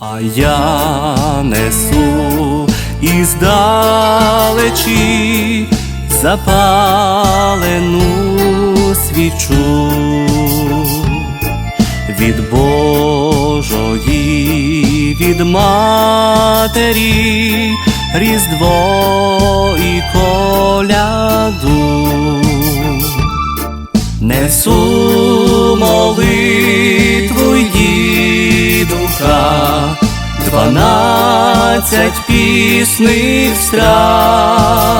А я несу іздалечі запалену свічу від Божої, від матері, Різдво і коляду. Несу молитву й дідуха, дванадцять пісних страв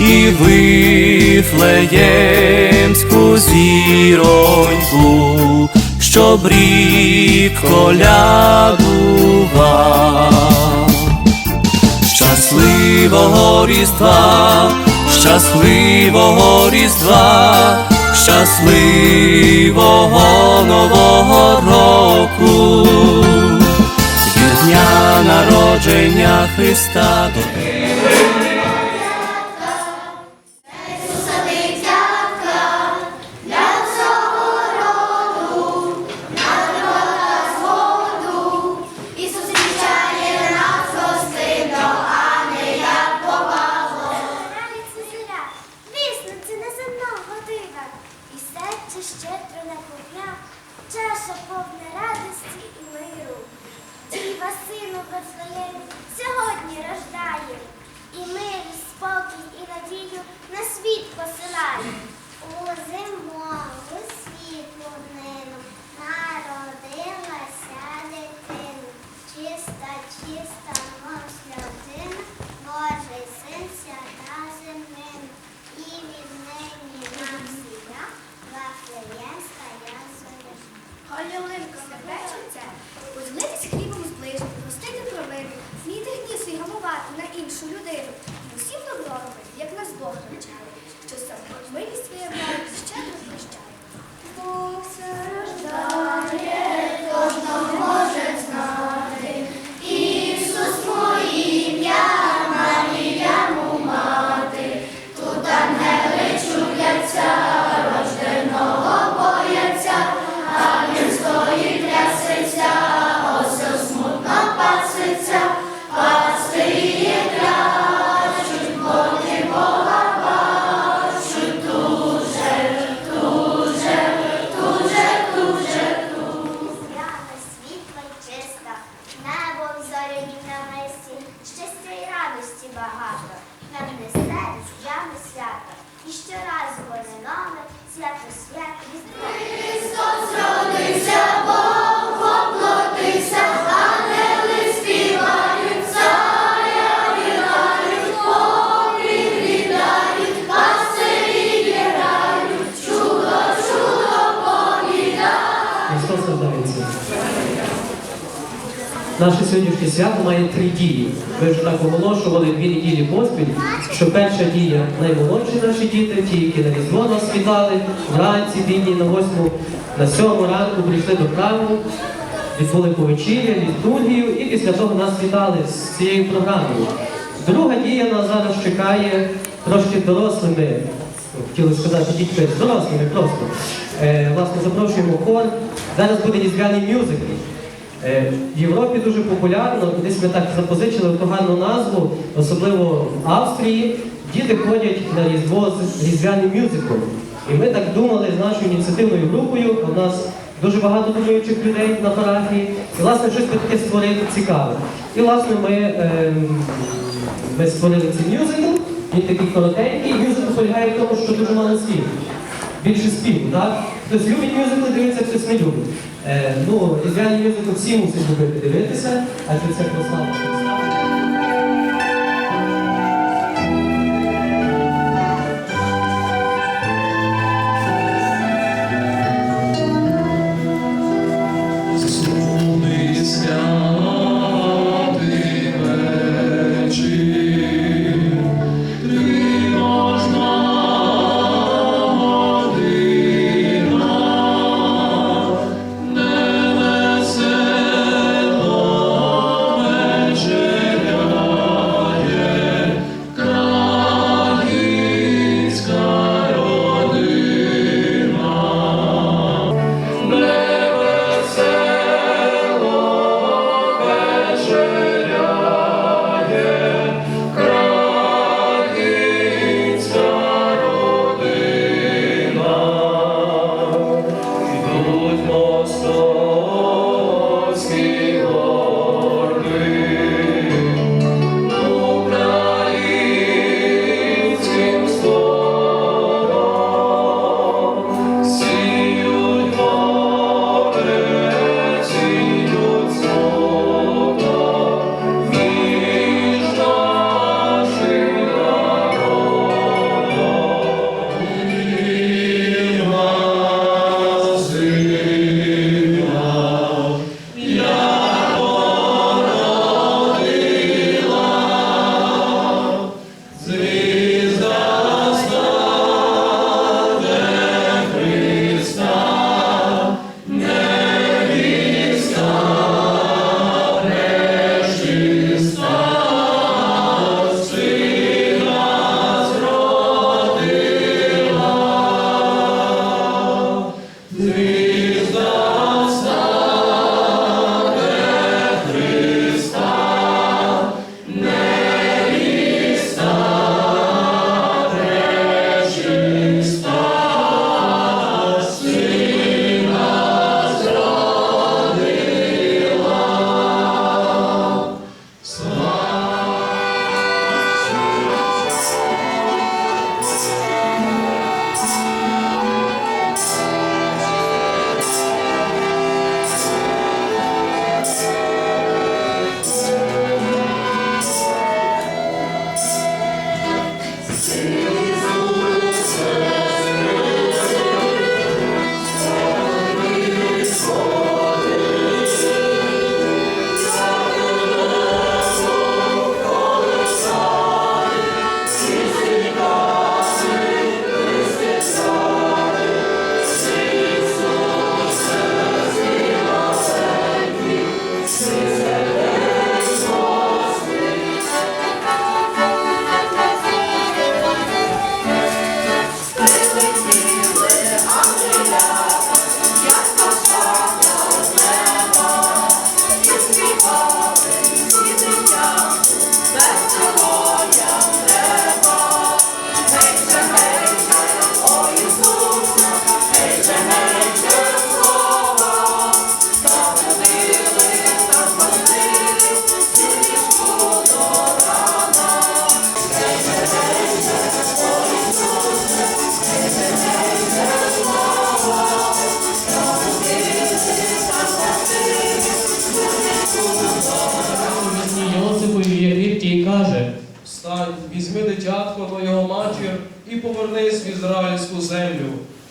і вифлеємську зіроньку, щоб рік колядував. Щасливого Різдва, щасливого Різдва, щасливого Нового року, народження Христа Вифлеємі сьогодні рождає, і мир, спокій, і надію на світ посилає. У зимову світлу днину народилася дитина, чиста, чиста, мов сльозина, Божий син свята землина, і від нині нам сія Вафлеємська я зоря. Хай ялинка Наше сьогоднішнє свято має три дії. Ми вже так оголошували дві неділі поспіль, що перша дія наймолодші наші діти, ті, які на різдво нас вітали, вранці, дні на восьму, на сьому ранку прийшли до храму, відбули повечіря, літургію і після того нас вітали з цією програмою. Друга дія нас зараз чекає трошки дорослими, хотіли сказати дітьми, з дорослими просто. Е, власне, запрошуємо хор. Зараз буде різдвяний мюзикл. Е, В Європі дуже популярно, десь ми так запозичили ту гарну назву, особливо в Австрії. Діти ходять на Різдво з різдвяним мюзиклом. І ми так думали з нашою ініціативною групою. У нас дуже багато думаючих людей на парафії. І власне щось таке створити цікаве. І власне ми, ем, ми створили цей мюзикл. Він такий коротенький. Мюзикл полягає в тому, що дуже мало слів більше співу, так? Хтось любить мюзикли, дивиться, хтось не любить. Е, ну, різдвяний мюзикл всі мусить любити дивитися, адже це прослава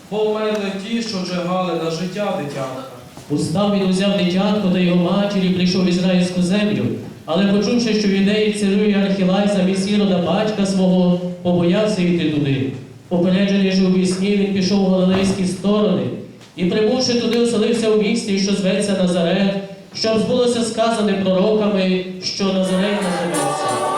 Померли ті, що джигали на життя дитятка. Устав він узяв дитятко та його матері, прийшов в ізраїльську землю. Але почувши, що в юдеї царює Архілай замість Ірода батька свого, побоявся йти туди. Попереджений же у вісні, він пішов у галилейські сторони, і прибувши туди, оселився у місті, що зветься Назарет, щоб збулося сказане пророками, що Назарет назоветься.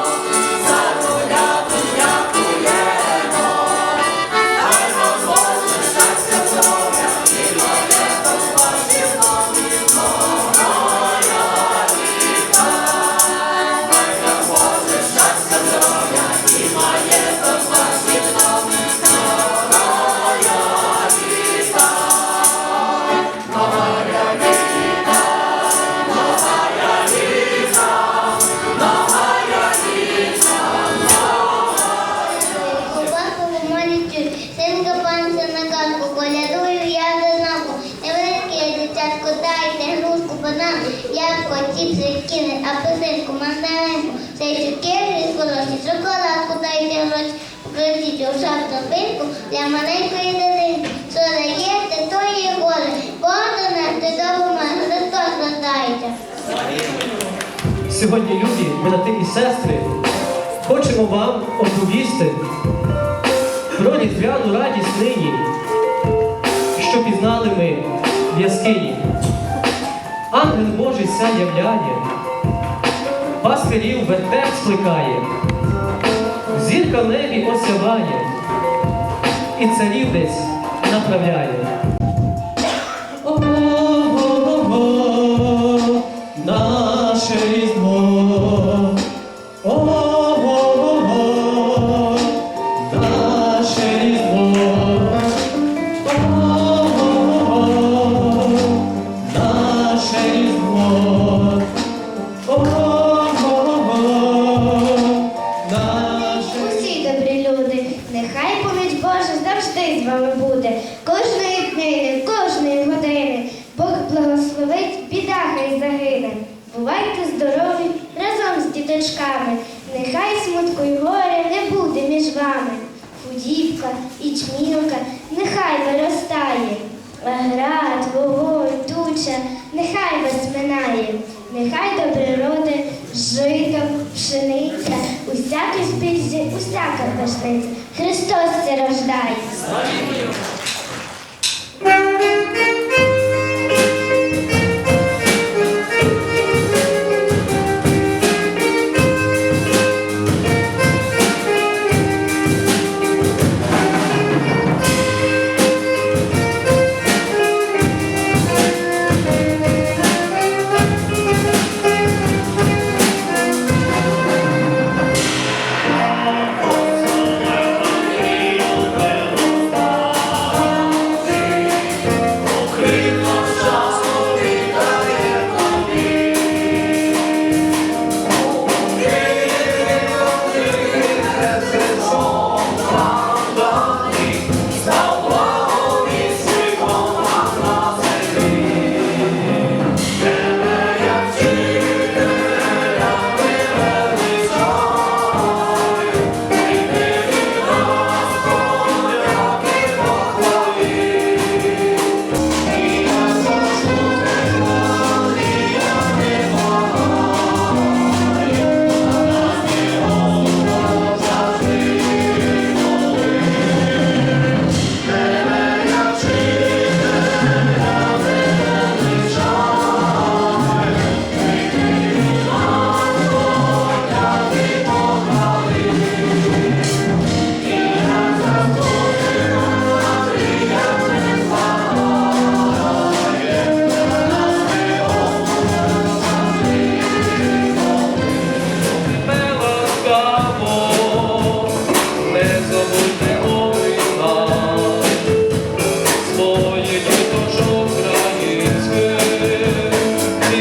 Грушку банан, ябко, чіпси, кіни, апельсинку, мандаринку, цей цукерки хороші, шоколадку дайте гроші, покладіть у шапку пинку для маленької дитинки. Що даєте, то є горе, Боже наш, ти дома, Христос роздайте. Сьогодні, люди, брати і сестри, хочемо вам оповісти про різдвяну радість нині, що пізнали ми в яскині. Ангел Божий ся являє, пастирів вертеп скликає, зірка в небі осяває, і царів десь направляє. Ого, наше вогонь, туча, нехай вас минає. Нехай до природи жито, пшениця, усякий спільзі, усяка пашниця. Христос це рождає.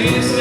Jesus.